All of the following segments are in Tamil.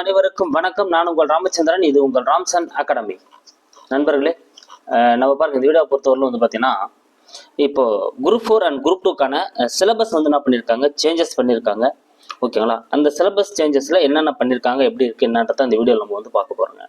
அனைவருக்கும் வணக்கம். நான் உங்கள் ராமச்சந்திரன். இது உங்கள் ராம்சன் அகாடமி. நண்பர்களே நம்ம பாருங்க இந்த வீடியோ பொறுத்தவரையிலும் வந்து பார்த்தீங்கன்னா இப்போ குரூப் ஃபோர் அண்ட் குரூப் டூக்கான சிலபஸ் வந்து என்ன பண்ணியிருக்காங்க சேஞ்சஸ் பண்ணியிருக்காங்க ஓகேங்களா? அந்த சிலபஸ் சேஞ்சஸில் என்னென்ன பண்ணியிருக்காங்க எப்படி இருக்குது என்னன்றத அந்த வீடியோ நம்ம வந்து பார்க்க போகிறோங்க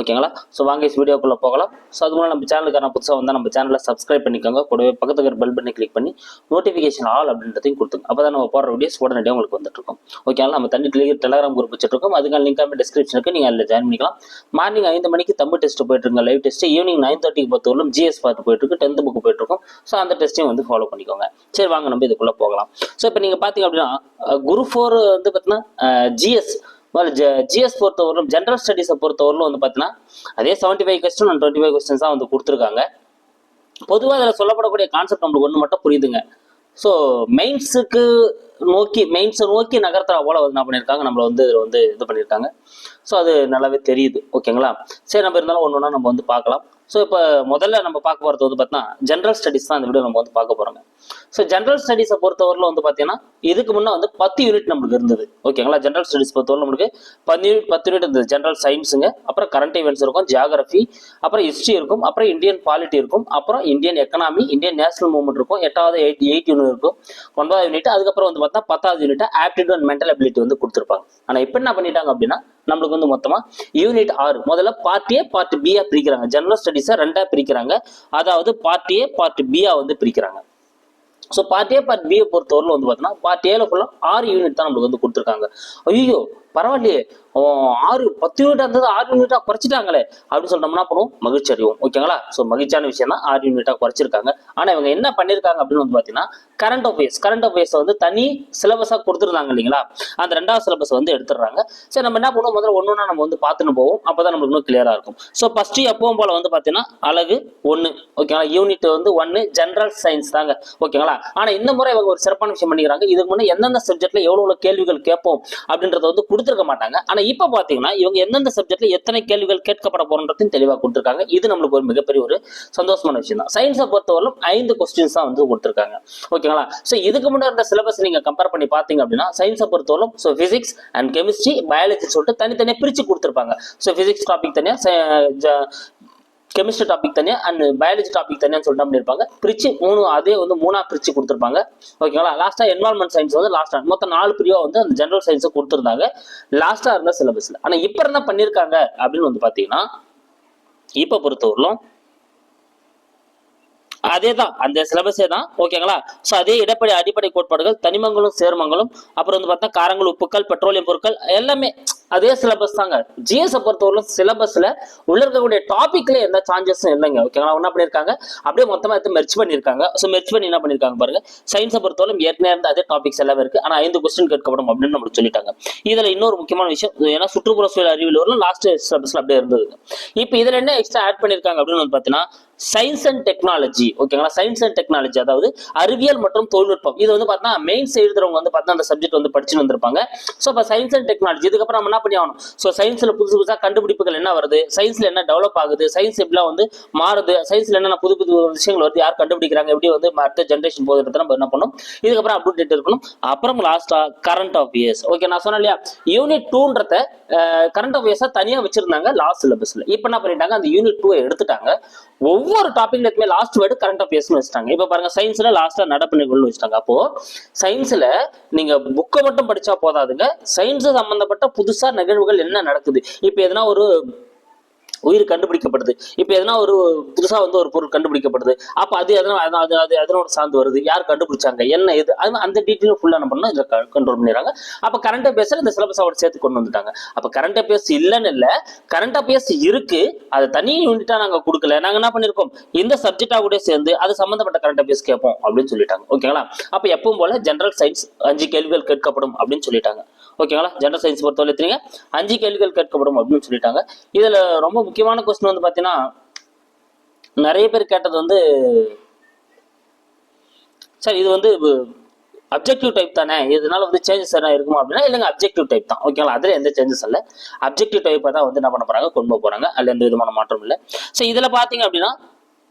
ஓகேங்களா? ஸோ வாங்க வீடியோக்குள்ளே போகலாம். ஸோ அது மூலம் நம்ம சேனலுக்கான புதுசாக வந்தால் நம்ம சேனலை சப்ஸ்கிரைப் பண்ணிக்கோங்க. கூடவே பக்கத்துக்கு இருக்கிற பெல் பண்ணி கிளிக் பண்ணி நோட்டிஃபிகேஷன் ஆல் அப்படின்றதையும் கொடுத்துங்க அப்போ தான் நம்ம போடுற வீடியோஸ் உடனடியாக உங்களுக்கு வந்துட்டுருக்கும். ஓகேங்களா? நம்ம தண்ணி டெலிகிரி டெலகிராம் குரூப் வச்சுருக்கோம் அதுக்கான லிங்க் நம்ம டிஸ்கிரிப்ஷனுக்கு நீங்கள் அதில் ஜாயின் பண்ணிக்கலாம். மார்னிங் ஐந்து மணிக்கு தமிழ் டெஸ்ட் போயிட்டுருங்க லைவ் டெஸ்ட் ஈவினிங் நைன் தேர்ட்டிக்கு பொறுத்தவரைக்கும் ஜிஎஸ் பார்த்து போயிட்டுருக்கு. டென்த் புக் போயிட்டுருக்கும். ஸோ அந்த டெஸ்ட்டையும் வந்து ஃபாலோ பண்ணிக்கோங்க. சரி வாங்க நம்ம இதுக்குள்ளே போகலாம். ஸோ இப்போ நீங்கள் பார்த்தீங்க அப்படின்னா குரு ஃபோர் வந்து பார்த்தீங்கன்னா ஜிஎஸ் ஜிஎஸ் பொறுத்தவரைக்கும் ஜென்ரல் ஸ்டடீஸை பொறுத்தவரையிலும் வந்து பார்த்தீங்கன்னா அதே seventy five question and twenty five questions தான் வந்து கொடுத்துருக்காங்க. பொதுவாக அதில் சொல்லப்படக்கூடிய கான்செப்ட் நம்மளுக்கு ஒன்று மட்டும் புரியுதுங்க. ஸோ மெயின்ஸுக்கு நோக்கி மெயின்ஸை நோக்கி நகர்த்துற போல வந்து என்ன பண்ணியிருக்காங்க நம்மளை வந்து இதில் வந்து இது பண்ணியிருக்காங்க ஸோ அது நல்லாவே தெரியுது. ஓகேங்களா சரி நம்ம இருந்தாலும் ஒன்று ஒன்றா நம்ம வந்து பார்க்கலாம். ஸோ இப்போ முதல்ல நம்ம பார்க்க போகிறது வந்து பார்த்தீங்கன்னா ஜென்ரல் ஸ்டடீஸ் தான் இந்த வீடியோ நம்ம வந்து பார்க்க போகிறோங்க ஸோ ஜென்ரல் ஸ்டடீஸை பொறுத்தவரையில் வந்து பார்த்தீங்கன்னா இதுக்கு முன்னே வந்து பத்து யூனிட் நம்மளுக்கு இருந்தது. ஓகேங்களா ஜென்ரல் ஸ்டடீஸ் பொறுத்தவரை நம்மளுக்கு பத்து யூனிட் பத்து யூனிட் இருந்தது. ஜென்ரல் சயின்ஸுங்க அப்புறம் கரண்ட் ஈவெண்ட்ஸ் இருக்கும் ஜியாகிரஃபி அப்புறம் ஹிஸ்ட்ரி இருக்கும் அப்புறம் இந்தியன் பாலிட்டி இருக்கும் அப்புறம் Indian economy Indian national movement இருக்கும் எட்டாவது எயிட் எயிட் யூனிட் இருக்கும் ஒன்பதாவது யூனிட் அதுக்கப்புறம் வந்து பார்த்தா பத்தாவது unit aptitude and mental ability வந்து கொடுத்துருப்பாங்க. ஆனால் இப்போ என்ன பண்ணிட்டாங்க அப்படின்னா நம்மளுக்கு வந்து மொத்தமா யூனிட் ஆறு. முதல்ல பார்ட் ஏ பார்ட் பியா பிரிக்கிறாங்க. ஜெனரல் ஸ்டடீஸை ரெண்டா பிரிக்கிறாங்க. அதாவது பார்ட் ஏ பார்ட் பியா வந்து பிரிக்கிறாங்க. ஸோ பார்ட் ஏ பார்ட் பியை பொறுத்தவரையில் வந்து பார்த்தீங்கன்னா பார்ட் ஏல ஃபுல்லாக ஆறு யூனிட் தான் நம்மளுக்கு வந்து கொடுத்துருக்காங்க. ஐயோ பரவாயில்லையே. ஓ, ஆறு பத்து யூனிட் இருந்தது ஆறு யூனிட்டாக குறைச்சிட்டாங்களே. அப்படின்னு சொல்லிட்டோம்னா பண்ணுவோம்? மகிழ்ச்சி அடைவோம். ஓகேங்களா? ஸோ மகிழ்ச்சியான விஷயம் தான் ஆறு யூனிட்டாக குறைச்சிருக்காங்க. ஆனால் இவங்க என்ன பண்ணியிருக்காங்க அப்படின்னு வந்து பார்த்தீங்கன்னா கரண்ட் அஃபேர்ஸ் கரண்ட் அஃபேர்ஸ் வந்து தனி சிலபஸாக கொடுத்துருந்தாங்க இல்லைங்களா? அந்த ரெண்டாவது சிலபஸ் வந்து எடுத்துடுறாங்க. சரி நம்ம என்ன பண்ணுவோம்? முதல்ல ஒன்று ஒன்றா நம்ம வந்து பார்த்துன்னு போவோம். அப்போ தான் நம்மளுக்கு இன்னும் கிளியராக இருக்கும். ஸோ ஃபஸ்ட்டு எப்பவும் போல் வந்து பார்த்தீங்கன்னா அழகு ஒன்று ஓகேங்களா? யூனிட் வந்து ஒன்று ஜென்ரல் சயின்ஸ் தாங்க. ஓகேங்களா? ஆனால் இந்த முறை இவங்க ஒரு சிறப்பான விஷயம் பண்ணிக்கிறாங்க. இதுக்கு முன்னே எந்தெந்த சப்ஜெக்ட்ல எவ்வளோ எவ்வளோ கேள்விகள் கேட்போம் அப்படின்றத வந்து கொடுத்துருக்க மாட்டாங்க. ஆனா இப்போ பார்த்தீங்கன்னா இவங்க எந்தெந்த சப்ஜெக்ட்ல எத்தனை கேள்விகள் கேட்கப்பட போறன்றதையும் தெளிவாக கொடுத்துருக்காங்க. இது நம்மளுக்கு ஒரு மிகப்பெரிய ஒரு சந்தோஷமான விஷயம் தான் சயின்ஸை பொறுத்தவரைக்கும் ஐந்து கொஸ்டின்ஸ் தான் வந்து கொடுத்துருக்காங்க. ஓகேங்களா? ஸோ இதுக்கு முன்னாடி இருந்த சிலபஸ் நீங்க கம்பேர் பண்ணி பார்த்தீங்க அப்படின்னா சயின்ஸை பொறுத்தவரைக்கும் so physics and chemistry biology சொல்லிட்டு தனித்தனியாக பிரிச்சு கொடுத்துருப்பாங்க. ஸோ பிசிக்ஸ் டாபிக் தனியாக கெமிஸ்ட்ரி டாபிக் தனியாக அண்ட் பயாலஜி டாபிக் தனியான்னு சொல்லிட்டு இருப்பாங்க. பிரிச்சு மூணு அதே வந்து மூணா பிரிச்சு கொடுத்துருப்பாங்க. ஓகேங்களா லாஸ்ட்டாக என்வால்மெண்ட் சயின்ஸ் வந்து லாஸ்ட்டாக மொத்தம் நாலு பிரிவாக வந்து அந்த ஜெனரல் சயின்ஸை கொடுத்துருந்தாங்க. லாஸ்ட்டாக இருந்த சிலபஸில் ஆனால் இப்போ என்ன பண்ணியிருக்காங்க அப்படின்னு வந்து பார்த்தீங்கன்னா இப்போ பொறுத்தவரையிலும் அதே தான் அந்த சிலபஸே தான். ஓகேங்களா ஸோ அதே இடப்படி அடிப்படை கோட்பாடுகள் தனிமங்களும் சேர்மங்களும் அப்புறம் வந்து பார்த்தா காரங்கள் உப்புக்கள் பெட்ரோலியம் பொருட்கள் எல்லாமே அதே சிலபஸ் தாங்க. ஜிஎஸ் பொறுத்தவரை சிலபஸ்ல உள்ள இருக்கக்கூடிய டாபிக்ல எந்த சான்சஸும் இல்லைங்க. ஓகேங்களா என்ன பண்ணியிருக்காங்க அப்படியே மொத்தமா எடுத்து மெர்ச் பண்ணியிருக்காங்க ஸோ மெர்ச் பண்ணி என்ன பண்ணியிருக்காங்க பாருங்க? சயின்ஸை பொறுத்தவரை ஏற்கனவே இருந்த அதே டாபிக்ஸ் எல்லாமே இருக்கு. ஆனா ஐந்து கொஸ்டின் கேட்கப்படும் அப்படின்னு நம்ம சொல்லிட்டாங்க. இதுல இன்னொரு முக்கியமான விஷயம் ஏன்னா சுற்றுப்புற சூழல் அறிவியல் வரலும் லாஸ்ட் சிலபஸ்ல அப்படியே இருந்தது. இப்போ இதுல என்ன எக்ஸ்ட்ரா ஆட் பண்ணியிருக்காங்க அப்படின்னு வந்து பார்த்தீங்கன்னா சயின்ஸ் அண்ட் டெக்னாலஜி ஓகேங்களா சயின்ஸ் அண்ட் டெக்னாலஜி அதாவது அறிவியல் மற்றும் தொழில்நுட்பம். இது வந்து பார்த்தா மெயின்ஸ் எழுதுறவங்க வந்து பார்த்தா அந்த சப்ஜெக்ட் வந்து படிச்சுட்டு வந்திருப்பாங்க. ஸோ இப்போ சயின்ஸ் அண்ட் டெக்னாலஜி இதுக்கப்புறம் நம்ம பண்ணி ஆகணும். ஸோ சயின்ஸில் புதுசு புதுசாக கண்டுபிடிப்புகள் என்ன வருது? சயின்ஸ்ல என்ன டெவலப் ஆகுது? சயின்ஸ் எப்படிலாம் வந்து மாறுது? சயின்ஸ்ல என்னென்ன புது புது விஷயங்கள் வருது? யார் கண்டுபிடிக்கிறாங்க? எப்படி வந்து அடுத்த ஜென்ரேஷன் போகுதுன்றத நம்ம என்ன பண்ணணும்? இதுக்கப்புறம் அப்டேட் இருக்கணும். அப்புறம் லாஸ்ட்டாக கரண்ட் அஃபேர்ஸ் ஓகே நான் சொன்னேன் இல்லையா? யூனிட் டூன்றத கரண்ட் அஃபேர்ஸை தனியாக வச்சிருந்தாங்க லாஸ்ட் சிலபஸில் இப்போ என்ன பண்ணிட்டாங்க? அந்த யூனிட் டூ எடுத்துட்டாங்க. ஒவ்வொரு டாபிக்ல லாஸ்ட் வேர்டு கரண்ட் அஃபேர்ஸ்னு வச்சுட்டாங்க. இப்போ பாருங்க சயின்ஸில் லாஸ்ட்டாக நடப்பு நிகழ்வுன்னு வச்சுட்டாங்க. அப்போ சயின்ஸில் நீங்க புக்கை மட்டும் படிச்சா போதாதுங்க. சயின்ஸில் சம்மந்தப்பட்ட புதுசாக நிகழ்வுகள் என்ன நடக்குது? இப்போ எதனா ஒரு உயிர் கண்டுபிடிக்கப்படுது. இப்போ எதனா ஒரு புதுசா வந்து ஒரு பொருள் கண்டுபிடிக்கப்படுது. அப்போ அது எதனா அது அது எதனோட சார்ந்து வருது? யார் கண்டுபிடிச்சாங்க? என்ன இது அது அந்த டீட்டெயிலும் ஃபுல்லாக என்ன பண்ணணும்? இதில் கண்ட்ரோல் பண்ணிடுறாங்க. அப்போ கரண்ட் அஃபேர்ஸில் இந்த சிலபஸோட சேர்த்து கொண்டு வந்துட்டாங்க. அப்போ கரண்ட் அஃபேர்ஸ் இல்லைன்னு இல்லை கரண்ட் அஃபேர்ஸ் இருக்கு. அது தனி யூனிட்டாக நாங்கள் கொடுக்கல. நாங்கள் என்ன பண்ணியிருக்கோம் இந்த சப்ஜெக்டாக கூட சேர்ந்து அது சம்மந்தப்பட்ட கரண்ட் அஃபேர்ஸ் கேட்போம் அப்படின்னு சொல்லிட்டாங்க. ஓகேங்களா அப்போ எப்பவும் போல ஜென்ரல் சயின்ஸ் அஞ்சு கேள்விகள் கேட்கப்படும் அப்படின்னு சொல்லிட்டாங்க. ஓகேங்களா? ஜென்ரல் சயின்ஸ் பொறுத்தவரை தெரியுங்க அஞ்சு கேள்விகள் கேட்கப்படும் அப்படின்னு சொல்லிட்டாங்க. இதில் ரொம்ப முக்கியமான கொஸ்டின் வந்து பார்த்தீங்கன்னா நிறைய பேர் கேட்டது வந்து சார் இது வந்து அப்ஜெக்டிவ் டைப் தானே? இதனால வந்து சேஞ்சஸ் என்ன இருக்குமா அப்படின்னா இல்லைங்க அப்ஜெக்டிவ் டைப் தான். ஓகேங்களா? அதில் எந்த சேஞ்சஸ் இல்லை. அப்ஜெக்டிவ் டைப்பை தான் வந்து என்ன பண்ண போகிறாங்க கொண்டு போகிறாங்க அதில் எந்த விதமான மாற்றம் இல்லை. ஸோ இதில் பார்த்தீங்க அப்படின்னா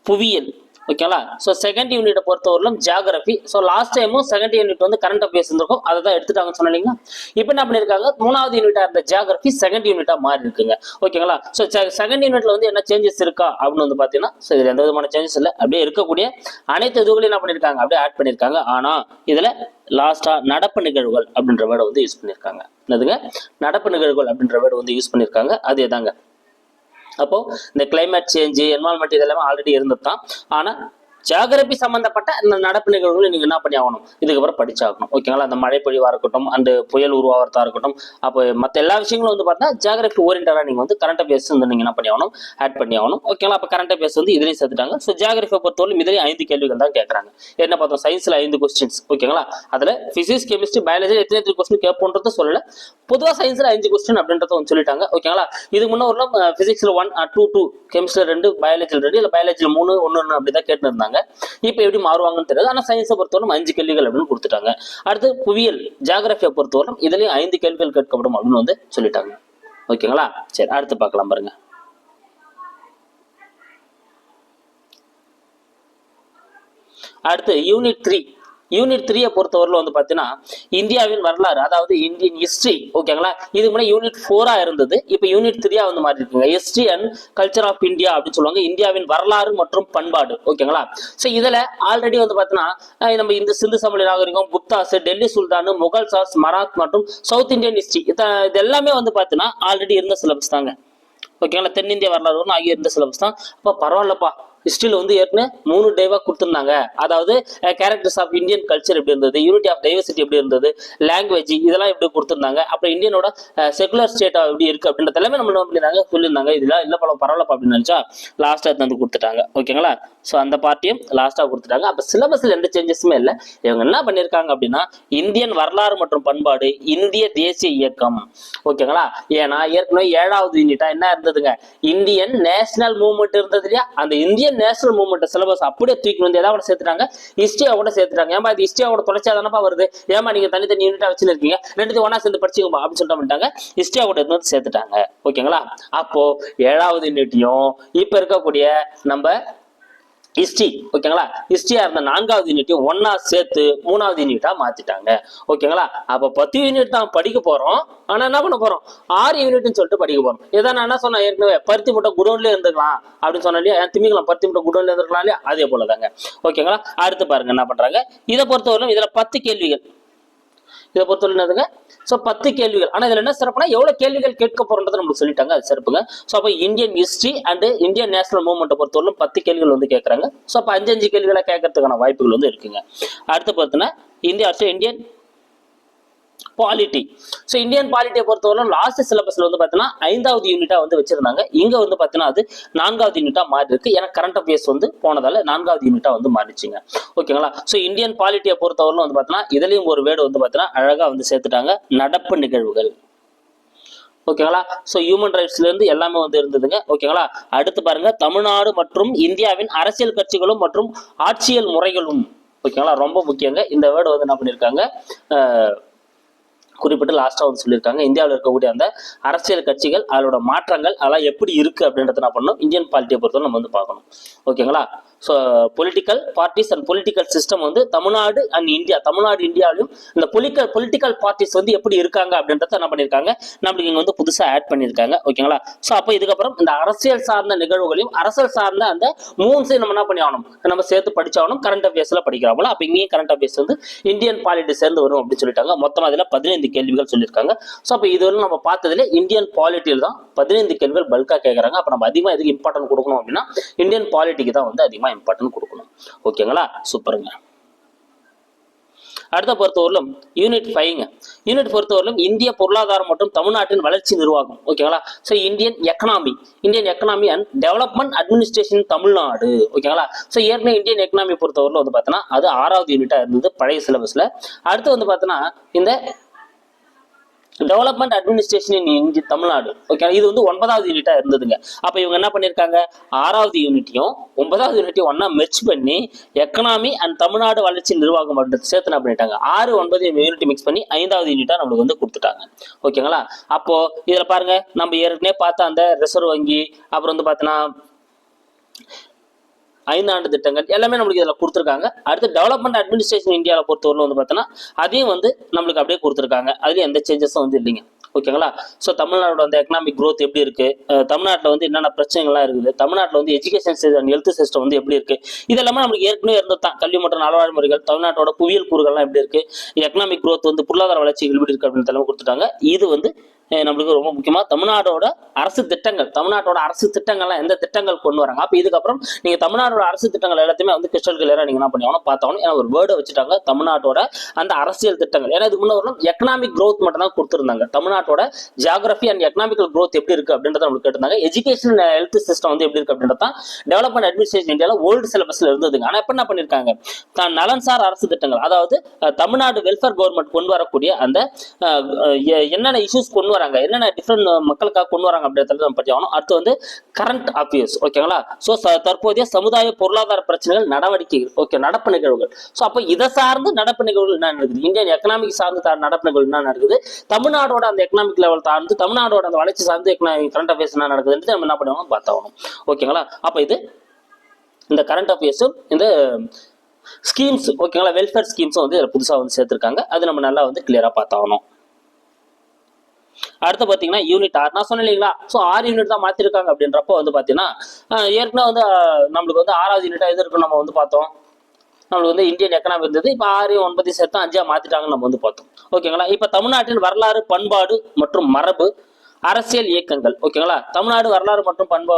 புவியியல். ஓகேங்களா ஸோ செகண்ட் யூனிட்டை பொறுத்தவரையிலும் ஜியாகிரபி ஸோ லாஸ்ட் டைமும் செகண்ட் யூனிட் வந்து கரண்ட் அஃபேர்ஸ் இருந்திருக்கும். அதை தான் எடுத்துட்டாங்கன்னு சொன்னீங்களா இப்போ என்ன பண்ணியிருக்காங்க? மூணாவது யூனிட்டாக இருந்த ஜியாகிரபி செகண்ட் யூனிட்டாக மாறி இருக்குங்க. ஓகேங்களா ஸோ செகண்ட் யூனிட்ல வந்து என்ன சேஞ்சஸ் இருக்கா? அப்படின்னு வந்து பார்த்தீங்கன்னா ஸோ இதில் எந்த விதமான சேஞ்சஸ் இல்லை. அப்படியே இருக்கக்கூடிய அனைத்து இதுகளையும் என்ன பண்ணியிருக்காங்க? அப்படியே ஆட் பண்ணியிருக்காங்க. ஆனால் இதில் லாஸ்ட்டாக நடப்பு நிகழ்வுகள் அப்படின்ற வேர்டை வந்து யூஸ் பண்ணியிருக்காங்க. என்னதுங்க? நடப்பு நிகழ்வுகள் அப்படின்ற வேர்டு வந்து யூஸ் பண்ணியிருக்காங்க. அதே தாங்க அப்போ இந்த கிளைமேட் சேஞ்சு என்வால்மெண்ட் இதெல்லாமே ஆல்ரெடி இருந்தது தான் ஆனால் ஜியாகிரபி சம்பந்தப்பட்ட இந்த நடப்பு நிகழ்வுகளை நீங்க என்ன பண்ணி ஆகணும் இதுக்கப்புறம் படிச்சாகணும். ஓகேங்களா அந்த மழை பொழிவா இருக்கட்டும் அந்த புயல் உருவாகிறதா இருக்கட்டும் அப்போ மற்ற எல்லா விஷயங்களும் வந்து பார்த்தா ஜியாகிரபி ஓரியன்டாக நீங்க வந்து கரண்ட் அஃபேர்ஸ் வந்து நீங்க என்ன பண்ணி ஆகணும் ஆட் பண்ணி ஆகணும் ஓகேங்களா அப்போ கரண்ட் அஃபேர்ஸ் வந்து இதுலயும் சேர்த்துட்டாங்க. ஸோ ஜியாகிரபியை பொறுத்தவரைக்கும் இதுலயும் ஐந்து கேள்விகள் தான் கேட்கறாங்க. என்ன பார்த்தோம்? சயின்ஸ்ல ஐந்து கொஸ்டின்ஸ் ஓகேங்களா அதுல பிசிக்ஸ் கெமிஸ்ட்ரி பயாலஜி எத்தனை எத்தனை கொஸ்டின் கேட்போன்றது சொல்லல. பொதுவா சயின்ஸ்ல அஞ்சு கொஸ்டின் அப்படின்றத வந்து சொல்லிட்டாங்க. ஓகேங்களா இதுக்கு முன்னே ஒரு பிசிக்ஸ்ல ஒன் டூ டூ கெமிஸ்ட்ரி ரெண்டு பயாலஜியில் ரெண்டு இல்லை பயாலஜியில் மூணு ஒன்று ஒன்று அப்படி தான் கேட்டு இருந்தாங்க இப்போ எப்படி மாறுவாங்கன்னு தெரியாது. ஆனால் சயின்ஸை பொறுத்தவரை அஞ்சு கேள்விகள் அப்படின்னு கொடுத்துட்டாங்க. அடுத்து புவியியல் ஜாகிரபியை பொறுத்தவரை இதுலேயும் ஐந்து கேள்விகள் கேட்கப்படும் அப்படின்னு வந்து சொல்லிட்டாங்க. ஓகேங்களா? சரி அடுத்து பார்க்கலாம் பாருங்க. அடுத்து யூனிட் த்ரீ யூனிட் த்ரீயை பொறுத்தவரையில் வந்து பார்த்தீங்கன்னா இந்தியாவின் வரலாறு அதாவது இந்தியன் ஹிஸ்ட்ரி ஓகேங்களா இதுக்கு முன்னாடி யூனிட் ஃபோராக இருந்தது. இப்போ யூனிட் த்ரீயா வந்து மாறி இருக்குங்க history and culture of India அப்படின்னு சொல்லுவாங்க. இந்தியாவின் வரலாறு மற்றும் பண்பாடு ஓகேங்களா ஸோ இதில் ஆல்ரெடி வந்து பார்த்தீங்கன்னா நம்ம இந்த சிந்து சமவெளி நாகரிகம் குப்தாஸ் டெல்லி சுல்தான் முகல் சாஸ் மராத் மற்றும் சவுத் இந்தியன் ஹிஸ்ட்ரி இது எல்லாமே வந்து பார்த்தீங்கன்னா ஆல்ரெடி இருந்த சிலபஸ் தாங்க. ஓகேங்களா தென்னிந்திய வரலாறு ஆகிய இருந்த சிலபஸ் தான். அப்போ பரவாயில்லப்பா. ஹிஸ்ட்ரியில் வந்து ஏற்கனவே மூணு டேவாக கொடுத்துருந்தாங்க. அதாவது கேரக்டர்ஸ் ஆஃப் இந்தியன் கல்ச்சர் எப்படி இருந்தது யூனிட்டி ஆஃப் டைவர்சிட்டி எப்படி இருந்தது லாங்குவேஜ் இதெல்லாம் எப்படி கொடுத்துருந்தாங்க அப்புறம் இந்தியனோட செகுலர் ஸ்டேட்டா எப்படி இருக்கு அப்படின்றது எல்லாமே நம்ம என்ன பண்ணிருந்தாங்க சொல்லியிருந்தாங்க. இதெல்லாம் இல்லை பல பரவாயில்லப்பா அப்படின்னு நினச்சா லாஸ்ட்டாக தந்து கொடுத்துட்டாங்க. ஓகேங்களா? ஸோ அந்த பார்ட்டியும் லாஸ்ட்டாக கொடுத்துட்டாங்க. அப்போ சிலபஸில் எந்த சேஞ்சஸுமே இல்லை. இவங்க என்ன பண்ணியிருக்காங்க அப்படின்னா இந்தியன் வரலாறு மற்றும் பண்பாடு இந்திய தேசிய இயக்கம். ஓகேங்களா? ஏன்னா ஏற்கனவே ஏழாவது யூனிட்டா என்ன இருந்ததுங்க? இந்தியன் நேஷனல் மூவ்மெண்ட் இருந்தது இல்லையா? அந்த இந்தியன் நேஷனல் மூவ்மெண்ட் சிலபஸ் அப்படியே தூக்கி வந்து எதாவது சேர்த்துட்டாங்க. ஹிஸ்ட்ரியா கூட சேர்த்துட்டாங்க. ஏமா இது ஹிஸ்ட்ரியாவோட தொடர்ச்சியா தானப்பா வருது? ஏமா நீங்க தனித்தனி யூனிட்டா வச்சுருக்கீங்க. ரெண்டு ஒன்னா சேர்ந்து படிச்சுக்கோமா அப்படின்னு சொல்லிட்டு பண்ணிட்டாங்க ஹிஸ்ட்ரியா கூட வந்து சேர்த்துட்டாங்க. ஓகேங்களா அப்போ ஏழாவது யூனிட்டையும் இப்ப இருக்கக்கூடிய நம்ம ஹிஸ்ட்ரி ஓகேங்களா ஹிஸ்டியா இருந்த நான்காவது யூனிட்டையும் ஒன்னா சேர்த்து மூணாவது யூனிட்டா மாத்திட்டாங்க. ஓகேங்களா அப்ப பத்து யூனிட் தான் படிக்க போறோம். ஆனா என்ன பண்ண போறோம்? ஆறு யூனிட்னு சொல்லிட்டு படிக்க போறோம். இதை நான் என்ன சொன்னேன்? ஏற்கனவே பருத்தி மூட்டை குடோன்ல இருந்துக்கலாம் அப்படின்னு சொன்னேன் இல்லையா? பருத்தி முட்டை குடோன்ல இருந்துக்கலாம் இல்லையா? அதே போலதாங்க. ஓகேங்களா அடுத்து பாருங்க என்ன பண்றாங்க? இதை பொறுத்தவரையிலும் இதுல பத்து கேள்விகள். இதை பொறுத்தவரை என்னதுங்க? ஸோ பத்து கேள்விகள். ஆனால் இதில் என்ன சிறப்புனா எவ்வளோ கேள்விகள் கேட்க போறோன்றதை நம்மளுக்கு சொல்லிட்டாங்க. அது சிறப்புங்க. ஸோ அப்போ Indian history and Indian national மூவ்மெண்ட்டை பொறுத்தவரையிலும் பத்து கேள்விகள் வந்து கேட்குறாங்க ஸோ அப்போ அஞ்சு அஞ்சு கேள்விகளை கேட்கறதுக்கான வாய்ப்புகள் வந்து இருக்குங்க. அடுத்து பார்த்தீங்கன்னா India Indian polity so Indian பாலிட்டியை பொறுத்தவரை லாஸ்ட் சிலபஸ்ல வந்து பார்த்தீங்கன்னா ஐந்தாவது யூனிட்டா வந்து வச்சிருந்தாங்க. இங்க வந்து பார்த்தீங்கன்னா அது நான்காவது யூனிட்டா மாறி இருக்கு ஏன்னா கரண்ட் அஃபேர்ஸ் வந்து போனதால நான்காவது யூனிட்டா வந்து மாறிச்சுங்க ஓகேங்களா ஸோ இந்தியன் பாலிட்டியை பொறுத்தவரை வந்து பார்த்தீங்கன்னா இதுலயும் ஒரு வேர்டு வந்து பார்த்தீங்கன்னா அழகா வந்து சேர்த்துட்டாங்க. நடப்பு நிகழ்வுகள். ஓகேங்களா ஸோ ஹியூமன் ரைட்ஸ்ல இருந்து எல்லாமே வந்து இருந்ததுங்க. ஓகேங்களா அடுத்து பாருங்க தமிழ்நாடு மற்றும் இந்தியாவின் அரசியல் கட்சிகளும் மற்றும் ஆட்சியல் முறைகளும். ஓகேங்களா ரொம்ப முக்கியங்க. இந்த வேர்டு வந்து என்ன பண்ணியிருக்காங்க குறிப்பிட்டு லாஸ்ட்டாக வந்து சொல்லியிருக்காங்க. இந்தியாவில் இருக்கக்கூடிய அந்த அரசியல் கட்சிகள் அதோட மாற்றங்கள் அதெல்லாம் எப்படி இருக்குது அப்படின்றத என்ன பண்ணணும். இந்தியன் பாலிட்டியை பொறுத்தவரை நம்ம வந்து பார்க்கணும். ஓகேங்களா so political parties and political system வந்து தமிழ்நாடு அண்ட் இந்தியா தமிழ்நாடு இந்தியாவிலும் இந்த பொலிக்கல் பொலிட்டிக்கல் பார்ட்டிஸ் வந்து எப்படி இருக்காங்க அப்படின்றத என்ன பண்ணியிருக்காங்க நம்மளுக்கு இங்கே வந்து புதுசாக ஆட் பண்ணியிருக்காங்க ஓகேங்களா ஸோ அப்போ இதுக்கப்புறம் இந்த அரசியல் சார்ந்த நிகழ்வுகளையும் அரசியல் சார்ந்த அந்த மூன்ஸையும் நம்ம என்ன பண்ணி ஆகணும் நம்ம சேர்த்து படிச்சாகணும். கரண்ட் அஃபேர்ஸில் படிக்கிறாங்களோ அப்போ இங்கேயும் கரண்ட் அஃபேர்ஸ் வந்து இந்தியன் பாலிட்டி சேர்ந்து வரும் அப்படின்னு சொல்லிட்டாங்க. மொத்தமாக அதில் பதினைந்து கேள்விகள் சொல்லியிருக்காங்க. ஸோ அப்போ இது நம்ம பார்த்ததுல இந்தியன் பாலிட்டியில் தான் பதினைந்து கேள்விகள் பல்காக கேட்குறாங்க அப்போ நம்ம அதிகமாக எதுக்கு இம்பார்ட்டன்ட் கொடுக்கணும் அப்படின்னா இந்தியன் பாலிட்டிக்கு தான் வந்து அதிகமாக இம்பார்ட்டன்ட் கொடுக்கணும். ஓகேங்களா சூப்பருங்க அடுத்த பொறுத்தவரையிலும் யூனிட் ஃபைவ்ங்க யூனிட் பொறுத்தவரையிலும் இந்திய பொருளாதாரம் மற்றும் தமிழ்நாட்டின் வளர்ச்சி நிர்வாகம். ஓகேங்களா so Indian economy Indian economy and development administration Tamil Nadu. ஓகேங்களா ஸோ ஏற்கனவே இந்தியன் எக்கனாமி பொறுத்தவரையிலும் வந்து பார்த்தோன்னா அது ஆறாவது யூனிட்டாக இருந்தது பழைய சிலபஸில் அடுத்து வந்து பார்த்தோன்னா இந்த டெவலப்மெண்ட் அட்மினிஸ்ட்ரேஷன் இன் இந்தி தமிழ்நாடு. ஓகே இது வந்து ஒன்பதாவது யூனிட்டாக இருந்ததுங்க. அப்போ இவங்க என்ன பண்ணியிருக்காங்க ஆறாவது யூனிட்டையும் ஒன்பதாவது யூனிட்டையும் ஒன்றா மெர்ச் பண்ணி எக்கனாமி அண்ட் தமிழ்நாடு வளர்ச்சி நிர்வாகம் அப்படின்றது சேர்த்து என்ன பண்ணிட்டாங்க? ஆறு ஒன்பது யூனிட் மிக்ஸ் பண்ணி ஐந்தாவது யூனிட்டாக நம்மளுக்கு வந்து கொடுத்துட்டாங்க. ஓகேங்களா அப்போது இதில் பாருங்க நம்ம ஏற்கனவே பார்த்த அந்த ரிசர்வ் வங்கி அப்புறம் வந்து பார்த்தோன்னா ஐந்தாண்டு திட்டங்கள் எல்லாமே நம்மளுக்கு இதில் கொடுத்துருக்காங்க. அடுத்து டெவலப்மெண்ட் அட்மினிஸ்ட்ரேஷன் இந்தியாவில் பொறுத்தவரை வந்து பார்த்தோன்னா அதையும் வந்து நம்மளுக்கு அப்படியே கொடுத்துருக்காங்க. அதுலேயும் எந்த சேஞ்சஸும் வந்து இல்லைங்க. ஓகேங்களா ஸோ தமிழ்நாடோட அந்த எக்கனாமிக் க்ரோத் எப்படி இருக்கு? தமிழ்நாட்டில் வந்து என்னென்ன பிரச்சனைகள்லாம் இருக்குது? தமிழ்நாட்டில் வந்து எஜுகேஷன் சிஸ்டம் ஹெல்த் சிஸ்டம் வந்து எப்படி இருக்கு? இதெல்லாமே நம்மளுக்கு ஏற்கனவே இருந்தது தான் கல்வி மற்றும் நலவாழ் முறைகள் தமிழ்நாட்டோட புவியியல் கூறுகள்லாம் எப்படி இருக்கு? எக்கனாமிக் க்ரோத் வந்து பொருளாதார வளர்ச்சி எப்படி இருக்கு அப்படின்னு தலைமை கொடுத்துட்டாங்க. இது வந்து நம்மளுக்கு ரொம்ப முக்கியமா தமிழ்நாடோட அரசு திட்டங்கள் தமிழ்நாட்டோட அரசு திட்டங்கள்லாம் எந்த திட்டங்கள் கொண்டு வராங்க? அப்போ இதுக்கப்புறம் நீங்க தமிழ்நாடோட அரசு திட்டங்கள் எல்லாத்தையுமே வந்து கிறிஸ்டல் கிளியரா நீங்க என்ன பண்ணி பார்த்தாகணும் ஏன்னா ஒரு வேர்டை வச்சுட்டாங்க தமிழ்நாட்டோட அந்த அரசியல் திட்டங்கள். ஏன்னா இதுக்கு முன்னே வரணும் எக்கனாமிக் க்ரோத் மட்டும் தான் கொடுத்துருந்தாங்க. தமிழ்நாட்டோட ஜியாகிரபி அண்ட் எக்கனாமிக்கல் க்ரோத் எப்படி இருக்கு அப்படின்றத நம்மளுக்கு கேட்டிருந்தாங்க. எஜுகேஷன் ஹெல்த் சிஸ்டம் வந்து எப்படி இருக்கு அப்படின்றத டெவலப்மெண்ட் அட்மினிஸ்ட்ரேஷன் இந்தியாவில் ஓல்டு சிலபஸ்ல இருந்ததுங்க. ஆனா இப்போ என்ன பண்ணிருக்காங்க? தான் நலன்சார் அரசு திட்டங்கள் அதாவது தமிழ்நாடு வெல்ஃபேர் கவர்மெண்ட் கொண்டு வரக்கூடிய அந்த என்னென்ன இஷ்யூஸ் கொண்டு வராங்க என்னென்ன டிஃப்ரெண்ட் மக்களுக்காக கொண்டு வராங்க அப்படின்றத நம்ம பற்றி ஆகணும். அடுத்து வந்து கரண்ட் அஃபேர்ஸ் ஓகேங்களா ஸோ தற்போதைய சமுதாய பொருளாதார பிரச்சனைகள் நடவடிக்கைகள் ஓகே நடப்பு நிகழ்வுகள். ஸோ அப்போ இதை சார்ந்து நடப்பு நிகழ்வுகள் என்ன நடக்குது? இந்தியன் எக்கனாமிக் சார்ந்து நடப்பு நிகழ்வுகள் என்ன நடக்குது? தமிழ்நாடோட அந்த எக்கனாமிக் லெவல் சார்ந்து தமிழ்நாடோட அந்த வளர்ச்சி சார்ந்து கரண்ட் அஃபேர்ஸ் என்ன நடக்குதுன்றது நம்ம என்ன பண்ணுவோம் பார்த்தாகணும். ஓகேங்களா அப்போ இது இந்த கரண்ட் அஃபேர்ஸும் இந்த ஸ்கீம்ஸ் ஓகேங்களா வெல்ஃபேர் ஸ்கீம்ஸும் வந்து புதுசாக வந்து சேர்த்துருக்காங்க. அது நம்ம நல்லா வந்து கிளியராக பார்த்தாகணும். அடுத்து பார்த்தீங்கன்னா யூனிட் ஆர் நான் சொன்னேன் இல்லைங்களா? ஸோ ஆறு யூனிட் தான் மாற்றிருக்காங்க அப்படின்றப்போ வந்து பார்த்தீங்கன்னா ஏற்கனவே வந்து நம்மளுக்கு வந்து ஆறாவது யூனிட்டாக எது இருக்குன்னு நம்ம வந்து பார்த்தோம். நம்மளுக்கு வந்து இந்தியன் எக்கனாமி இருந்தது. இப்போ ஆறு ஒன்பது சேர்த்து அஞ்சா மாற்றிட்டாங்கன்னு நம்ம வந்து பார்த்தோம். ஓகேங்களா? இப்போ தமிழ்நாட்டின் வரலாறு பண்பாடு மற்றும் மரபு அரசியல் இயக்கங்கள். ஓகேங்களா? தமிழ்நாடு வரலாறு மற்றும் பண்பா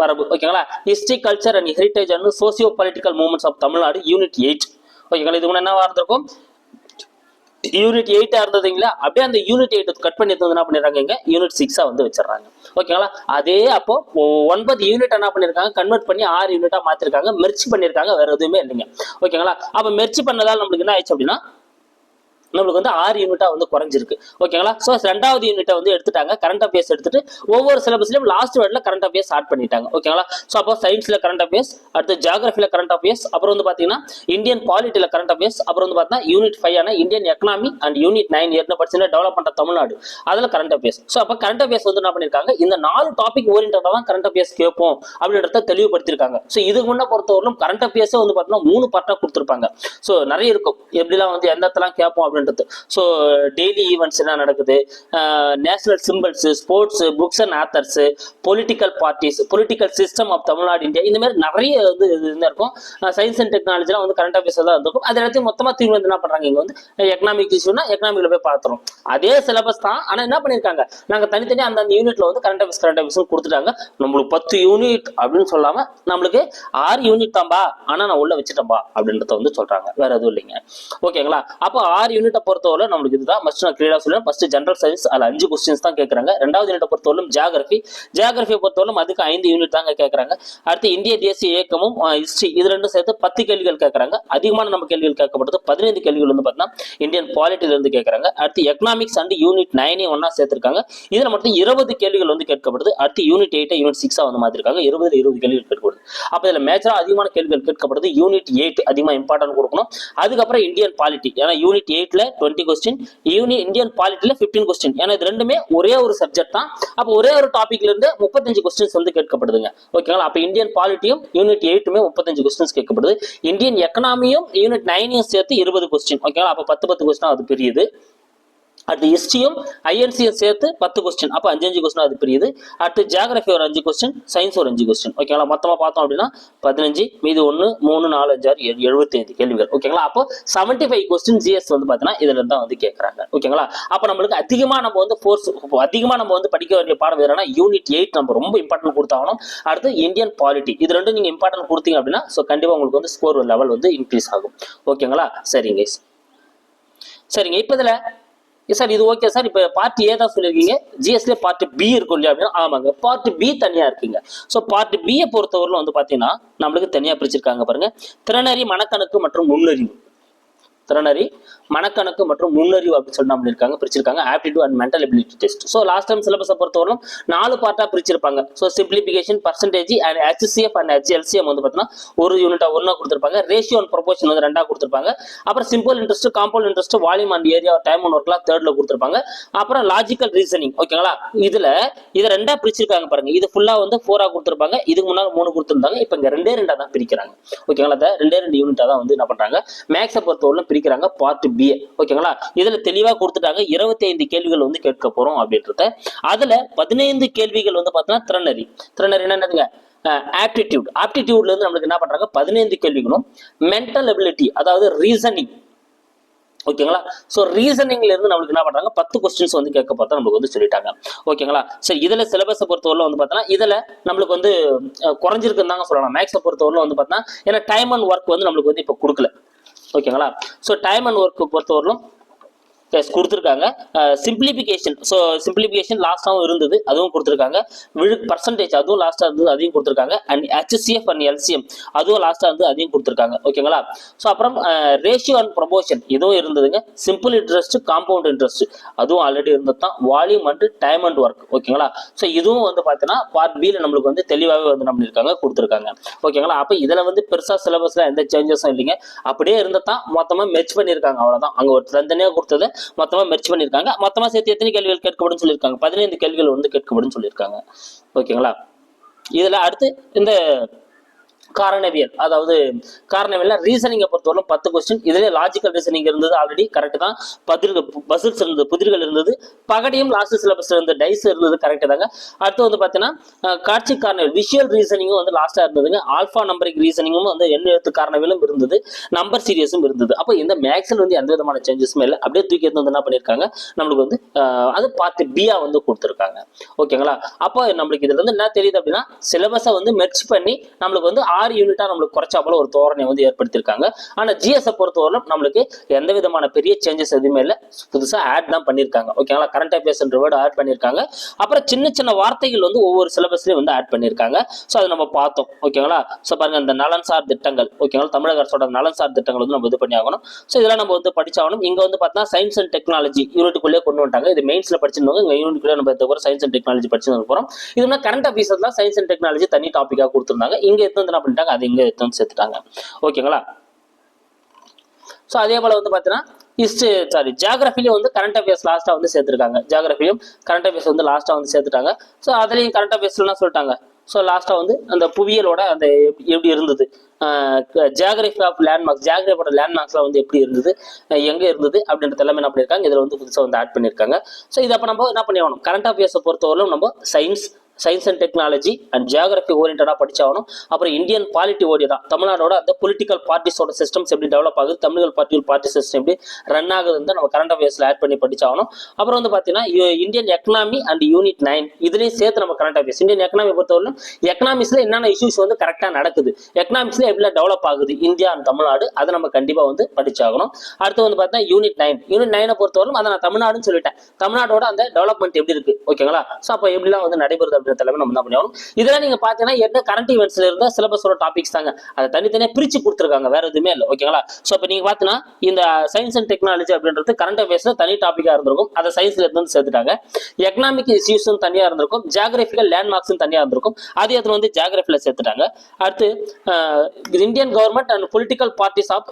மரபு. ஓகேங்களா? History culture and heritage and socio political movements of Tamil Nadu unit eight ஓகேங்களா? இது என்ன என்னவா இருந்திருக்கும் யூனிட் எயிட்டா இருந்ததுங்களா? அப்படியே அந்த யூனிட் எயிட் கட் பண்ணி என்ன பண்ணிடுறாங்க இங்க? யூனிட் சிக்ஸா வந்து வச்சிடுறாங்க. ஓகேங்களா அதே அப்போ ஒன்பது யூனிட் என்ன பண்ணிருக்காங்க கன்வெர்ட் பண்ணி ஆறு யூனிட்டா மாத்திருக்காங்க. மெர்ச் பண்ணிருக்காங்க வேற எதுவுமே இல்லைங்க. ஓகேங்களா அப்ப மெர்ச் பண்ணதால நம்மளுக்கு என்ன ஆயிடுச்சு அப்படின்னா நம்மளுக்கு வந்து ஆறு யூனிட்டா வந்து குறைஞ்சிருக்கு. ஓகேங்களா ஸோ ரெண்டாவது யூனிட்டை வந்து எடுத்துட்டாங்க. கரண்ட் அஃபேர்ஸ் எடுத்துட்டு ஒவ்வொரு சிலபஸ்லயும் லாஸ்ட் வேர்ட்ல கரண்ட் அஃபேர்ஸ் ஸ்டார்ட் பண்ணிட்டாங்க. ஓகேங்களா ஸோ அப்போ சயின்ஸ்ல கரண்ட் அஃபேர்ஸ் அடுத்து ஜியாகிரபில கரண்ட் அஃபேர்ஸ் அப்புறம் வந்து பாத்தீங்கன்னா இந்தியன் பாலிட்டியில கரண்ட் அஃபேர்ஸ் அப்புறம் வந்து பார்த்தீங்கன்னா யூனிட் ஃபைவ் ஆன Indian economy and unit nine ஏற்கனவே படிச்சுன்னா பண்ண தமிழ்நாடு. அதில் கரண்ட் அஃபேர்ஸ் ஸோ அப்போ கரண்ட் அஃபேர்ஸ் வந்து என்ன பண்ணிருக்காங்க? இந்த நாலு டாபிக் ஓரியன்டாக தான் கரண்ட் அஃபேர்ஸ் கேட்போம் அப்படின்றத தெளிவுபடுத்திருக்காங்க. ஸோ இதுக்கு முன்ன பொறுத்தவரையிலும் கரண்ட் அஃபேர்ஸே வந்து பார்த்தீங்கன்னா மூணு பார்ட்டாக கொடுத்துருப்பாங்க. ஸோ நிறைய இருக்கும். எப்படிலாம் வந்து எந்த இடத்துலாம் கேட்போம் அப்படின்றது ஸோ டெய்லி ஈவெண்ட்ஸ் என்ன நடக்குது? National symbols sports books and authors political parties political system of Tamil Nadu India இந்த மாதிரி நிறைய வந்து இது இருக்கும் சயின்ஸ் அண்ட் டெக்னாலஜிலாம் வந்து கரண்ட் அஃபேர்ஸ் தான் இருந்திருக்கும். அது எல்லாத்தையும் மொத்தமாக தீர்வு வந்து என்ன பண்ணுறாங்க இங்கே வந்து எக்கனாமிக் இஷ்யூனா எக்கனாமிக்கில் போய் பார்த்துரும் அதே சிலபஸ் தான் ஆனால் என்ன பண்ணியிருக்காங்க? நாங்கள் தனித்தனியாக அந்த யூனிட்ல வந்து கரண்ட் அஃபேர்ஸ் கரண்ட் அஃபேர்ஸ் கொடுத்துட்டாங்க. நம்மளுக்கு பத்து யூனிட் அப்படின்னு சொல்லாம நம்மளுக்கு ஆறு யூனிட் தான்பா ஆனா நான் உள்ள வச்சுட்டேன்பா அப்படின்றத வந்து சொல்றாங்க. வேற எதுவும் இல்லைங்க. ஓகேங்களா? அப்போ ஆறு யூனிட் யூனிட்டை பொறுத்தவரை நம்மளுக்கு இதுதான் ஃபர்ஸ்ட் நான் கிளியராக சொல்லுவேன் ஃபர்ஸ்ட் ஜென்ரல் சயின்ஸ் அதில் அஞ்சு கொஸ்டின்ஸ் தான் கேட்குறாங்க ரெண்டாவது யூனிட்டை பொறுத்தவரைக்கும் ஜியாகிரபி ஜியாகிரபியை பொறுத்தவரைக்கும் அதுக்கு ஐந்து யூனிட் தாங்க கேட்குறாங்க அடுத்து இந்திய தேசிய இயக்கமும் ஹிஸ்ட்ரி இது ரெண்டும் சேர்த்து பத்து கேள்விகள் கேட்குறாங்க அதிகமான நம்ம கேள்விகள் கேட்கப்படுது பதினைந்து கேள்விகள் வந்து பார்த்தீங்கன்னா இந்தியன் பாலிட்டில கேட்குறாங்க அடுத்து எக்கனாமிக்ஸ் அண்ட் யூனிட் நைனே ஒன்றா சேர்த்துருக்காங்க. இதில் மட்டும் இருபது கேள்விகள் வந்து கேட்கப்படுது. அடுத்து யூனிட் எயிட்டை யூனிட் சிக்ஸாக வந்து மாத்திருக்காங்க. இருபதுல இருபது கேள்விகள் கேட்கப்படுது. அப்போ இதில் மேஜராக அதிகமான கேள்விகள் கேட்கப்படுது. யூனிட் எயிட் அதிகமாக இம்பார்ட்டன்ட் கொடுக்கணும். அதுக்கப்புறம் இந்தியன் பாலிட்டி ஏன்னா யூனிட் எயிட்டில் எயிட்ல டுவெண்ட்டி கொஸ்டின் யூனியன் இந்தியன் பாலிட்டில பிப்டீன் கொஸ்டின் ஏன்னா இது ரெண்டுமே ஒரே ஒரு சப்ஜெக்ட் தான். அப்போ ஒரே ஒரு டாபிக்ல இருந்து முப்பத்தஞ்சு கொஸ்டின்ஸ் வந்து கேட்கப்படுதுங்க. ஓகேங்களா அப்ப இந்தியன் பாலிட்டியும் யூனிட் எயிட்டுமே முப்பத்தஞ்சு கொஸ்டின்ஸ் கேட்கப்படுது. இந்தியன் எக்கனாமியும் யூனிட் நைனையும் சேர்த்து இருபது கொஸ்டின் ஓகேங்களா அப்ப பத்து பத்து கொஸ்டின் அது பெரியது. அடுத்து ஹிஸ்ட்ரியும் ஐஎன்சியும் சேர்த்து பத்து கொஸ்டின் அப்போ அஞ்சு அஞ்சு கொஸ்டின் அது பெரியது. அடுத்து ஜியாகிரபி ஒரு அஞ்சு கொஸ்டின் சயின்ஸ் ஒரு அஞ்சு கொஸ்டின் ஓகேங்களா மொத்தமாக பார்த்தோம் அப்படின்னா பதினஞ்சு மீது ஒன்று மூணு நாலு அஞ்சு ஆறு ஏழு எழுபத்தஞ்சு கேள்விகள். ஓகேங்களா அப்போ செவன்டி ஃபைவ் கொஸ்டின் ஜிஎஸ் வந்து பார்த்தீங்கன்னா இதில் தான் வந்து கேட்குறாங்க ஓகேங்களா அப்போ நம்மளுக்கு அதிகமாக நம்ம வந்து ஃபோர்ஸ் அதிகமாக நம்ம வந்து படிக்க வேண்டிய பாடம் எதுனா யூனிட் எயிட் நம்ம ரொம்ப இம்பார்ட்டன்ட் கொடுத்தாகணும். அடுத்து இந்தியன் பாலிட்டி இது ரெண்டும் நீங்கள் இம்பார்ட்டன்ட் கொடுத்தீங்க அப்படின்னா ஸோ கண்டிப்பாக உங்களுக்கு வந்து ஸ்கோர் லெவல் வந்து இன்க்ரீஸ் ஆகும். ஓகேங்களா சரிங்க சரிங்க இப்போ இதில் சார் இது ஓகே சார். இப்போ பார்ட் ஏ தான் சொல்லியிருக்கீங்க. ஜிஎஸ்ல பார்ட் பி இருக்கும் இல்லையா அப்படின்னா ஆமாங்க. பார்ட் பி தனியாக இருக்குங்க. ஸோ பார்ட் பியை பொறுத்தவரையிலும் வந்து பார்த்தீங்கன்னா நம்மளுக்கு தனியாக பிரிச்சிருக்காங்க பாருங்க. திறனறி மனக்கணக்கு மற்றும் நுண்ணறிவு. திறனறி மனக்கணக்கு மற்றும் நுண்ணறிவு அப்படின்னு சொல்லி நம்ம இருக்காங்க பிரிச்சிருக்காங்க. Aptitude and mental ability test so last time சிலபஸை பொறுத்தவரைக்கும் நாலு பார்ட்டாக பிரிச்சிருப்பாங்க. So simplification percentage and HCF and HLCM வந்து பார்த்தீங்கன்னா ஒரு யூனிட்டா ஒன்றா கொடுத்துருப்பாங்க. ரேஷியோ அண்ட் ப்ரொபோஷன் வந்து ரெண்டாக கொடுத்துருப்பாங்க. அப்புறம் simple interest compound interest volume and area time and ஒர்க்லாம் தேர்டில் கொடுத்துருப்பாங்க. அப்புறம் லாஜிக்கல் ரீசனிங் ஓகேங்களா இதில் இதை ரெண்டா பிரிச்சிருக்காங்க பாருங்க. இது ஃபுல்லாக வந்து ஃபோரா கொடுத்துருப்பாங்க. இதுக்கு முன்னால் மூணு கொடுத்துருந்தாங்க. இப்போ இங்க ரெண்டே ரெண்டாக தான் பிரிக்கிறாங்க. ஓகேங்களா அதை ரெண்டே ரெண்டு யூனிட்டா தான் வந்து என்ன பண்றாங்க? மேக்ஸை பொறுத்தவரைக்கும் பிரிக்கிறாங்க. பார்ட் பிஏ ஓகேங்களா இதுல தெளிவா கொடுத்துட்டாங்க. இருபத்தி ஐந்து கேள்விகள் வந்து கேட்க போறோம் அப்படின்றத. அதுல பதினைந்து கேள்விகள் வந்து பாத்தீங்கன்னா திறனறி. திறனறி என்னதுங்க? ஆப்டிடியூட் ஆப்டிடியூட்ல இருந்து நம்மளுக்கு என்ன பண்றாங்க? பதினைந்து கேள்விகளும் மென்டல் எபிலிட்டி அதாவது ரீசனிங் ஓகேங்களா ஸோ ரீசனிங்ல இருந்து நம்மளுக்கு என்ன பண்றாங்க? பத்து கொஸ்டின்ஸ் வந்து கேட்க பார்த்தா நம்மளுக்கு வந்து சொல்லிட்டாங்க. ஓகேங்களா சரி இதுல சிலபஸை பொறுத்தவரை வந்து பார்த்தோன்னா இதுல நம்மளுக்கு வந்து குறைஞ்சிருக்குன்னு தாங்க சொல்லலாம். மேக்ஸை பொறுத்தவரை வந்து பார்த்தா ஏன்னா டைம் அண்ட் ஒர்க் வந்து நம்மளுக்கு வந்து இப்போ கொடுக்கல. ஓகேங்களா? ஸோ டைம் அண்ட் ஒர்க் பொறுத்தவரையிலும் எஸ் கொடுத்துருக்காங்க. சிம்பிளிஃபிகேஷன் ஸோ சிம்பிளிஃபிகேஷன் லாஸ்ட்டாகவும் இருந்தது அதுவும் கொடுத்துருக்காங்க. விழு பர்சன்டேஜ் அதுவும் லாஸ்ட்டாக இருந்தது அதையும் கொடுத்துருக்காங்க. அண்ட் ஹெச்சிஎஃப் அண்ட் எல்சிஎம் அதுவும் லாஸ்ட்டாக இருந்து அதையும் கொடுத்துருக்காங்க. ஓகேங்களா ஸோ அப்புறம் ரேஷியோ அண்ட் ப்ரொபோஷன் இதுவும் இருந்ததுங்க. சிம்பிள் இன்ட்ரெஸ்ட் காம்பவுண்ட் இன்ட்ரெஸ்ட் அதுவும் ஆல்ரெடி இருந்தது தான். Volume and time and work ஓகேங்களா ஸோ இதுவும் வந்து பார்த்தீங்கன்னா பார்ட் பியில் நம்மளுக்கு வந்து தெளிவாகவே வந்து நம்ம இருக்காங்க கொடுத்துருக்காங்க. ஓகேங்களா அப்போ இதில் வந்து பெருசாக சிலபஸில் எந்த சேஞ்சஸும் இல்லைங்க. அப்படியே இருந்தால் தான். மொத்தமாக மெச் பண்ணியிருக்காங்க அவ்வளோதான் அங்கே ஒரு தனித்தனியாக கொடுத்தது. மொத்தமாக மெர்ச் பண்ணியிருக்காங்க. மொத்தமாக சேர்த்து எத்தனை கேள்விகள் கேட்கப்படும் சொல்லியிருக்காங்க. பதினைந்து கேள்விகள் வந்து கேட்கப்படும் சொல்லியிருக்காங்க. ஓகேங்களா? இதில் அடுத்து இந்த காரணவியல். அதாவது காரணவியல் ரீசனிங்கை பொறுத்தவரைக்கும் பத்து கொஸ்டின் இதுலேயே லாஜிக்கல் ரீசனிங் இருந்தது ஆல்ரெடி கரெக்ட் தான். பதில்கள் பசில்ஸ் இருந்தது புதிர்கள் இருந்தது. பகடியும் லாஸ்ட் சிலபஸ் இருந்த டைஸ் இருந்தது கரெக்ட் தாங்க. அடுத்து வந்து பார்த்தீங்கன்னா காட்சி காரணவியல். விஷுவல் ரீசனிங்கும் வந்து லாஸ்ட்டாக இருந்ததுங்க. ஆல்ஃபா நம்பரிக் ரீசனிங்கும் வந்து எண்ண எழுத்து காரணவியலும் இருந்தது. நம்பர் சீரியஸும் இருந்தது. அப்போ இந்த மேக்ஸில் வந்து எந்த விதமான சேஞ்சஸுமே இல்லை. அப்படியே தூக்கி எடுத்து வந்து என்ன பண்ணியிருக்காங்க நம்மளுக்கு வந்து அது பார்த்து பியா வந்து கொடுத்துருக்காங்க. ஓகேங்களா அப்போ நம்மளுக்கு இதுல இருந்து என்ன தெரியுது அப்படின்னா சிலபஸை வந்து மெர்ச் பண்ணி நம்மளுக்கு வந்து ஆறு யூனிட்டா நம்மளுக்கு குறைச்சா போல ஒரு தோரணை வந்து ஏற்படுத்தியிருக்காங்க. ஆனா ஜிஎஸ் பொறுத்தவரை நம்மளுக்கு எந்த விதமான பெரிய சேஞ்சஸ் எதுவுமே இல்லை. புதுசா ஆட் தான் பண்ணியிருக்காங்க. ஓகேங்களா கரண்ட் அஃபேர்ஸ்ன்ற வேர்டு ஆட் பண்ணியிருக்காங்க. அப்புறம் சின்ன சின்ன வார்த்தைகள் வந்து ஒவ்வொரு சிலபஸ்லயும் வந்து ஆட் பண்ணியிருக்காங்க. ஸோ அதை நம்ம பார்த்தோம். ஓகேங்களா ஸோ பாருங்க இந்த நலன் சார் திட்டங்கள். ஓகேங்களா தமிழக அரசோட நலன் சார் திட்டங்கள் வந்து நம்ம இது பண்ணி ஆகணும். ஸோ இதெல்லாம் நம்ம வந்து படிச்சாகணும். இங்க வந்து பார்த்தீங்கன்னா சயின்ஸ் அண்ட் டெக்னாலஜி யூனிட்டுக்குள்ளே கொண்டு வந்துட்டாங்க. இது மெயின்ஸ்ல படிச்சிருந்தவங்க இங்க யூனிட்டுக்குள்ளே நம்ம சயின்ஸ் அண்ட் டெக்னாலஜி படிச்சு போறோம். இதுனா கரண்ட் அஃபேர்ஸ் தான் சயின்ஸ் அண்ட் டெக்னாலஜி தனி டாப்பிக்காக கொடுத்துருந்தாங்க. இங்க எடுத்து பண்ணிட்டாங்க அது இங்கே எடுத்து வந்து சேர்த்துட்டாங்க. ஓகேங்களா ஸோ அதே போல வந்து பார்த்தீங்கன்னா ஹிஸ்ட்ரி சாரி ஜியாகிரஃபிலையும் வந்து கரண்ட் அஃபேர்ஸ் லாஸ்ட்டாக வந்து சேர்த்துருக்காங்க. ஜியாகிரஃபிலையும் கரண்ட் அஃபேர்ஸ் வந்து லாஸ்ட்டாக வந்து சேர்த்துட்டாங்க. ஸோ அதுலேயும் கரண்ட் அஃபேர்ஸ்லாம் சொல்லிட்டாங்க. ஸோ லாஸ்ட்டாக வந்து அந்த புவியியலோட அந்த எப்படி- இருந்தது? ஜியாகிரபி ஆஃப் லேண்ட்மார்க்ஸ் ஜியாகிரபியோட லேண்ட்மார்க்ஸ்லாம் வந்து எப்படி இருந்தது? எங்கே எங்க இருந்தது? அப்படின்றது எல்லாமே என்ன பண்ணியிருக்காங்க? இதில் வந்து புதுசாக வந்து ஆட் பண்ணியிருக்காங்க. ஸோ இதை அப்போ நம்ம என்ன பண்ணியாகணும்? கரண்ட் அஃபேர்ஸை பொறுத்தவரையிலும் நம்ம science science and technology and geography ஓரியன்டாக படிச்சாகணும். அப்புறம் இந்தியன் பாலிட்டி ஓடி தான் தமிழ்நாடோட அந்த பொலிட்டிக்கல் பார்ட்டிஸோட சிஸ்டம்ஸ் எப்படி டெவலப் ஆகுது தமிழ் பார்ட்டிகள் பார்ட்டி சிஸ்டம் எப்படி ரன் ஆகுதுன்னு நம்ம கரண்ட் அஃபேர்ஸில் ஆட் பண்ணி படிச்சாகணும். அப்புறம் வந்து பார்த்தீங்கன்னா Indian economy and unit nine இதுலேயும் சேர்த்து நம்ம கரண்ட் அஃபேர்ஸ் இந்தியன் எக்கனாமி பொறுத்தவரைக்கும் எக்கனாமிக்ஸில் என்னென்ன இஷ்யூஸ் வந்து கரெக்டாக நடக்குது எக்கனாமிக்ஸில் எப்படி டெவலப் ஆகுது இந்தியா அண்ட் தமிழ்நாடு அதை நம்ம கண்டிப்பாக வந்து படிச்சாகணும். அடுத்து வந்து பார்த்தீங்கன்னா யூனிட் நைன் யூனிட் நைனை பொறுத்தவரைக்கும் அதை நான் தமிழ்நாடுன்னு சொல்லிட்டேன். தமிழ்நாடோட அந்த டெவலப்மெண்ட் எப்படி இருக்கு? ஓகேங்களா ஸோ அப்போ எப்படிலாம் வந்து நடைபெறுது அப்படின்ற தலைமை நம்ம என்ன பண்ணியாகணும்? இதெல்லாம் நீங்க பாத்தீங்கன்னா என்ன கரண்ட் இவெண்ட்ஸ்ல இருந்த சிலபஸோட டாபிக்ஸ் தாங்க. அதை தனித்தனியா பிரிச்சு கொடுத்துருக்காங்க. வேற எதுவுமே இல்லை. ஓகேங்களா ஸோ இப்போ நீங்க பாத்தீங்கன்னா இந்த சயின்ஸ் அண்ட் டெக்னாலஜி அப்படின்றது கரண்ட் அஃபேர்ஸ்ல தனி டாபிக்கா இருந்திருக்கும். அதை சயின்ஸ்ல இருந்து சேர்த்துட்டாங்க. எக்கனாமிக் இஷ்யூஸ் தனியா இருந்திருக்கும். ஜியாகிரபிக்கல் லேண்ட்மார்க்ஸ் தனியா இருந்திருக்கும். அதே இடத்துல வந்து ஜியாகிரபியில் சேர்த்துட்டாங்க. அடுத்து Indian government and political parties of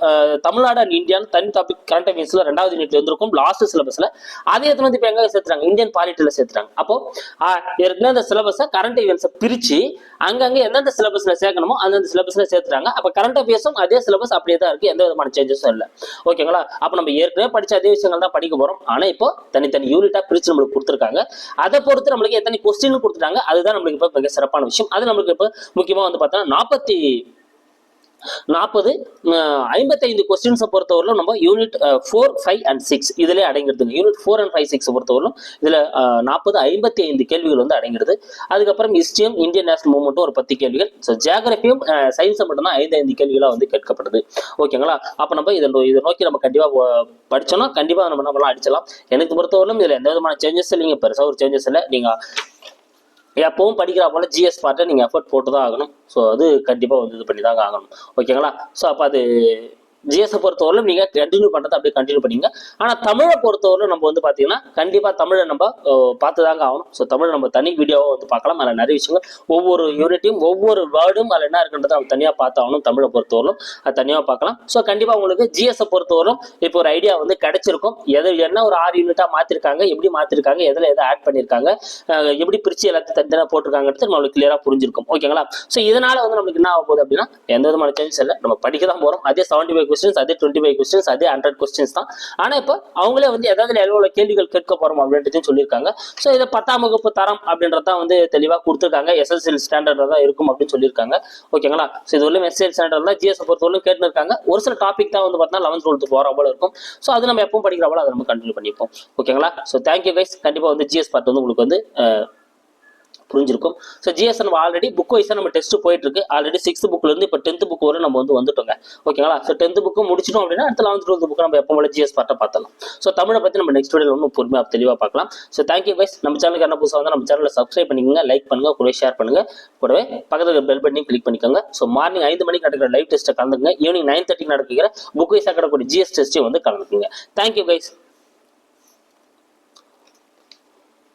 Tamil Nadu and இந்தியான்னு தனி டாபிக் கரண்ட் அஃபேர்ஸ்ல ரெண்டாவது யூனிட்ல இருந்திருக்கும். லாஸ்ட் சிலபஸ்ல அதே இடத்துல வந்து இப்போ எங்க சேர்த்துறாங்க இந்தியன் பாலிட்டில சேர்த்துறாங்க அப்போ ஏற்கனவே அந்த சிலபஸ் கரண்ட் ஈவெண்ட்ஸை பிரித்து அங்கங்கே எந்தெந்த சிலபஸில் சேர்க்கணுமோ அந்தந்த சிலபஸில் சேர்த்துறாங்க அப்போ கரண்ட் அஃபேர்ஸும் அதே சிலபஸ் அப்படியே தான் இருக்குது எந்த விதமான சேஞ்சஸும் இல்லை. ஓகேங்களா அப்போ நம்ம ஏற்கனவே படித்த அதே விஷயங்கள் தான் படிக்க போகிறோம் ஆனால் இப்போ தனித்தனி யூனிட்டாக பிரித்து நம்மளுக்கு கொடுத்துருக்காங்க. அதை பொறுத்து நம்மளுக்கு எத்தனை கொஸ்டின் கொடுத்துட்டாங்க. அதுதான் நம்மளுக்கு இப்போ மிக சிறப்பான விஷயம். அது நம்மளுக்கு இப்போ முக்கியமாக வந்து பார்த்தோம்னா நாற்பத்தி நாற்பது ஐம்பத்தைந்து கொஸ்டின்ஸை பொறுத்தவரையிலும் நம்ம unit four five and six இதிலே அடங்கிடுதுங்க. Unit four and five six பொறுத்தவரையிலும் இதில் நாற்பது ஐம்பத்தி ஐந்து கேள்விகள் வந்து அடங்கிடுது. அதுக்கப்புறம் ஹிஸ்ட்ரியும் இந்தியன் நேஷனல் மூவ்மெண்ட்டும் ஒரு பத்து கேள்விகள். ஸோ ஜியாகிரபியும் சயின்ஸை மட்டும்தான் ஐந்து ஐந்து கேள்விகளாக வந்து கேட்கப்படுது. ஓகேங்களா அப்போ நம்ம இதை இதை நோக்கி நம்ம கண்டிப்பாக படிச்சோம்னா கண்டிப்பாக நம்ம நம்மளாம் அடிச்சலாம் எனக்கு பொறுத்தவரையிலும் இதில் எந்த விதமான சேஞ்சஸ் இல்லைங்க. பெருசாக ஒரு சேஞ்சஸ் இல்லை. நீங்கள் எப்பவும் படிக்கிறா போல ஜிஎஸ் பார்ட்டை நீங்கள் எஃபர்ட் போட்டு தான் ஆகணும். ஸோ அது கண்டிப்பாக வந்து இது பண்ணி தாங்க ஆகணும் ஓகேங்களா ஸோ அப்போ அது ஜிஎஸ்ஸை பொறுத்தவரையிலும் நீங்கள் கண்டினியூ பண்ணுறதை அப்படியே கண்டினியூ பண்ணீங்க ஆனால் தமிழை பொறுத்தவரையிலும் நம்ம வந்து பார்த்தீங்கன்னா கண்டிப்பாக தமிழை நம்ம பார்த்து தாங்க ஆகணும். ஸோ தமிழ் நம்ம தனி வீடியோவை வந்து பார்க்கலாம். அதில் நிறைய விஷயங்கள் ஒவ்வொரு யூனிட்டையும் ஒவ்வொரு வேர்டும் அதில் என்ன இருக்குன்றதை நம்ம தனியாக பார்த்து ஆகணும் தமிழை பொறுத்தவரையிலும். அது தனியாக பார்க்கலாம். ஸோ கண்டிப்பாக உங்களுக்கு ஜிஎஸ்ஸை பொறுத்தவரையிலும் இப்போ ஒரு ஐடியா வந்து கிடைச்சிருக்கும். எது என்ன ஒரு ஆறு யூனிட்டாக மாற்றிருக்காங்க எப்படி மாற்றிருக்காங்க எதில் எதை ஆட் பண்ணியிருக்காங்க எப்படி பிரித்து எல்லாத்தையும் தனித்தனியாக போட்டிருக்காங்கிறது நம்மளுக்கு கிளியராக புரிஞ்சிருக்கும். ஓகேங்களா ஸோ இதனால வந்து நம்மளுக்கு என்ன ஆகும் போகுது அப்படின்னா எந்த விதமான சேஞ்சஸ் இல்லை. நம்ம படிக்க தான் போகிறோம் அதே செவன்டி ஃபைவ் கொஸ்டின்ஸ் அதே டுவெண்ட்டி ஃபைவ் கொஸ்டின்ஸ் அதே ஹண்ட்ரட் கொஸ்டின்ஸ் தான். ஆனால் இப்போ அவங்களே வந்து எதாவது எவ்வளோ கேள்விகள் கேட்க போகிறோம் அப்படின்றதையும் சொல்லியிருக்காங்க. ஸோ இதை பத்தாம் வகுப்பு தரம் அப்படின்றத வந்து தெளிவாக கொடுத்துருக்காங்க. எஸ்எஸ்எல் ஸ்டாண்டர்டில் தான் இருக்கும் அப்படின்னு சொல்லியிருக்காங்க. ஓகேங்களா? ஸோ இது எஸ்எல் ஸ்டாண்டர்ட் தான் ஜிஎஸ் பொறுத்தவரைக்கும் கேட்டுருக்காங்க. ஒரு சில டாபிக் தான் வந்து பார்த்தீங்கன்னா லெவன்த் டுவெல்த்து போகிற போல இருக்கும். ஸோ அது நம்ம எப்பவும் படிக்கிற போல அதை நம்ம கண்டினியூ பண்ணிப்போம். ஓகேங்களா? ஸோ தேங்க்யூ கைஸ் கண்டிப்பாக வந்து ஜிஎஸ் பார்ட் வந்து உங்களுக்கு வந்து புரிஞ்சிருக்கும். ஸோ ஜிஎஸ் நம்ம ஆல்ரெடி புக் வைஸாக நம்ம டெஸ்ட் போயிட்டு இருக்கு ஆல்ரெடி சிக்ஸ்த் புக்ல இருந்து இப்போ டென்த் புக் வரை நம்ம வந்து வந்துட்டோங்க. ஓகேங்களா ஸோ டென்த் புக்கு முடிச்சிட்டோம் அப்படின்னா அடுத்த லெவன்த் டுவெல்த் புக் நம்ம எப்போ போல ஜிஎஸ் பார்ட்டை பார்த்தலாம் ஸோ தமிழை பற்றி நம்ம நெக்ஸ்ட் வீடியோ ஒன்றும் பொறுமையாக தெளிவாக பார்க்கலாம். ஸோ தேங்க்யூ வைஸ் நம்ம சேனலுக்கு என்ன புதுசாக வந்து நம்ம சேனலில் சப்ஸ்கிரைப் பண்ணிக்கோங்க லைக் பண்ணுங்க கூட ஷேர் பண்ணுங்க. கூடவே பக்கத்தில் பெல் பட்டனையும் கிளிக் பண்ணிக்கோங்க. ஸோ மார்னிங் ஐந்து மணிக்கு நடக்கிற லைவ் டெஸ்ட்டை கலந்துங்க ஈவினிங் நைன் தேர்ட்டிக்கு நடக்கிற புக் வைஸாக கிடக்கூடிய ஜிஎஸ் டெஸ்ட்டையும் வந்து கலந்துக்குங்க. Thank you guys